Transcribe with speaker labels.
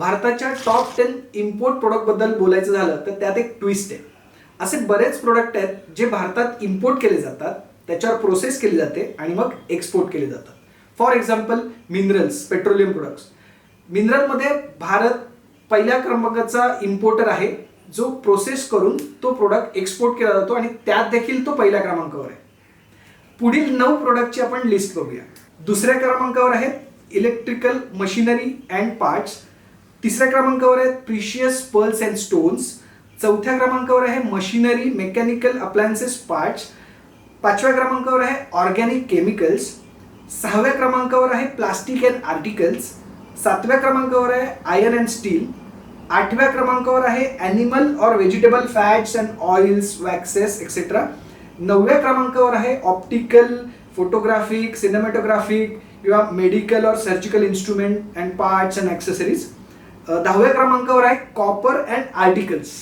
Speaker 1: भारताच्या top ten import प्रोडक्टबद्दल बोलायचं झालं तर त्यात एक ट्विस्ट आहे. असे बरेच प्रोडक्ट आहेत जे भारतात इम्पोर्ट केले जातात त्याच्यावर प्रोसेस केली जाते आणि मग एक्सपोर्ट केले जातात. For example minerals petroleum products मिनरलमध्ये Bharat पहिल्या क्रमांकाचा इम्पोर्टर आहे जो प्रोसेस करून तो प्रोडक्ट एक्सपोर्ट केला जातो आणि त्यात देखील तो पहिल्या क्रमांकावर आहे. पुढील नऊ प्रोडक्टची आपण लिस्ट बघूया. दुसऱ्या क्रमांकावर आहेत इलेक्ट्रिकल मशिनरी अँड पार्ट्स तिसऱ्या क्रमांकावर आहेत प्रिशियस पर्ल्स अँड स्टोन्स. चौथ्या क्रमांकावर आहे मशिनरी, मेकॅनिकल अप्लायन्सेस, पार्ट्स. पाचव्या क्रमांकावर आहे ऑर्गॅनिक केमिकल्स. सहाव्या क्रमांकावर आहे प्लास्टिक अँड आर्टिकल्स. सातव्या क्रमांकावर आहे आयर्न अँड स्टील. आठव्या क्रमांकावर आहे animal or vegetable fats and oils, waxes etcetera नवव्या क्रमांकावर आहे ऑप्टिकल, फोटोग्राफिक, सिनेमॅटोग्राफिक किंवा medical or surgical instrument and parts and accessories. दहाव्या क्रमांकावर आहे कॉपर अँड आर्टिकल्स